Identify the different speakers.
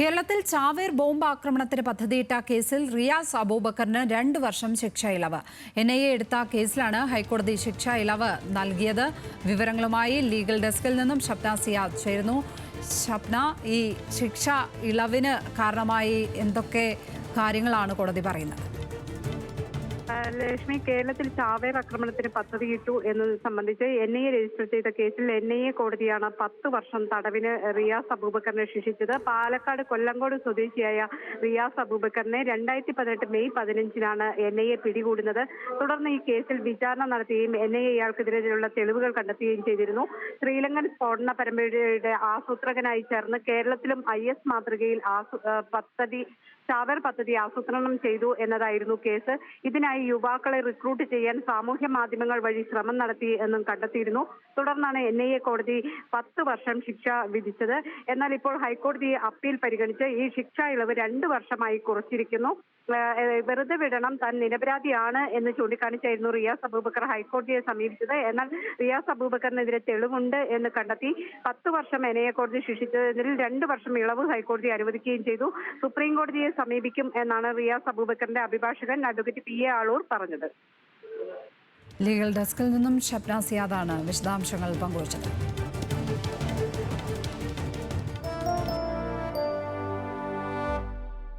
Speaker 1: കേരളത്തിൽ ചാവേർ ബോംബ് ആക്രമണത്തിന് പദ്ധതിയിട്ട കേസിൽ റിയാസ് അബൂബക്കറിന് രണ്ട് വർഷം ശിക്ഷ ഇളവ്. എൻ ഐ എ എടുത്ത കേസിലാണ് ഹൈക്കോടതി ശിക്ഷ ഇളവ് നൽകിയത്. വിവരങ്ങളുമായി ലീഗൽ ഡെസ്കിൽ നിന്നും ഷപ്ന സിയാദ് ചേരുന്നു. ഷപ്ന ഈ ശിക്ഷ ഇളവിന് കാരണമായി എന്തൊക്കെ കാര്യങ്ങളാണ് കോടതി പറയുന്നത്?
Speaker 2: ലക്ഷ്മി കേരളത്തിൽ ചാവേർ ആക്രമണത്തിന് പദ്ധതിയിട്ടു എന്നത് സംബന്ധിച്ച് എൻ ഐ എ രജിസ്റ്റർ ചെയ്ത കേസിൽ എൻ ഐ എ കോടതിയാണ് പത്ത് വർഷം തടവിന് റിയാസ് അബൂബക്കറിനെ ശിക്ഷിച്ചത്. പാലക്കാട് കൊല്ലങ്കോട് സ്വദേശിയായ റിയാസ് അബൂബക്കറിനെ രണ്ടായിരത്തി പതിനെട്ട് മെയ് പതിനഞ്ചിനാണ് എൻ ഐ എ പിടികൂടുന്നത്. തുടർന്ന് ഈ കേസിൽ വിചാരണ നടത്തുകയും എൻ ഐ എ ഇയാൾക്കെതിരെയുള്ള തെളിവുകൾ കണ്ടെത്തുകയും ചെയ്തിരുന്നു. ശ്രീലങ്കൻ സ്ഫോടന പരമ്പരയുടെ ആസൂത്രകനായി ചേർന്ന് കേരളത്തിലും ഐ എസ് മാതൃകയിൽ പദ്ധതി ചാവേർ പദ്ധതി ആസൂത്രണം ചെയ്തു എന്നതായിരുന്നു കേസ്. ഇതിനായി യുവാക്കളെ റിക്രൂട്ട് ചെയ്യാൻ സാമൂഹ്യ മാധ്യമങ്ങൾ വഴി ശ്രമം നടത്തി എന്നും കണ്ടെത്തിയിരുന്നു. തുടർന്നാണ് എൻ കോടതി പത്ത് വർഷം ശിക്ഷ വിധിച്ചത്. എന്നാൽ ഇപ്പോൾ ഹൈക്കോടതി അപ്പീൽ പരിഗണിച്ച് ഈ ശിക്ഷ ഇളവ് രണ്ട് വർഷമായി കുറച്ചിരിക്കുന്നു. വെറുതെ വിടണം താൻ നിരപരാധിയാണ് എന്ന് ചൂണ്ടിക്കാണിച്ചായിരുന്നു റിയാസ് അബൂബക്കർ ഹൈക്കോടതിയെ സമീപിച്ചത്. എന്നാൽ റിയാസ് അബൂബക്കറിനെതിരെ തെളിവുണ്ട് എന്ന് കണ്ടെത്തി പത്ത് വർഷം എൻ കോടതി ശിക്ഷിച്ചതിൽ രണ്ട് വർഷം ഇളവ് ഹൈക്കോടതി അനുവദിക്കുകയും ചെയ്തു. സുപ്രീം കോടതിയെ സമീപിക്കും എന്നാണ് റിയാസ് അബൂബക്കറിന്റെ അഭിഭാഷകൻ അഡ്വക്കേറ്റ് പി എ ആളൂർ പറഞ്ഞത്.
Speaker 1: ലീഗൽ ഡെസ്കിൽ നിന്നും ഷപ്ന സിയാദാണ് വിശദാംശങ്ങൾ പങ്കുവച്ചത്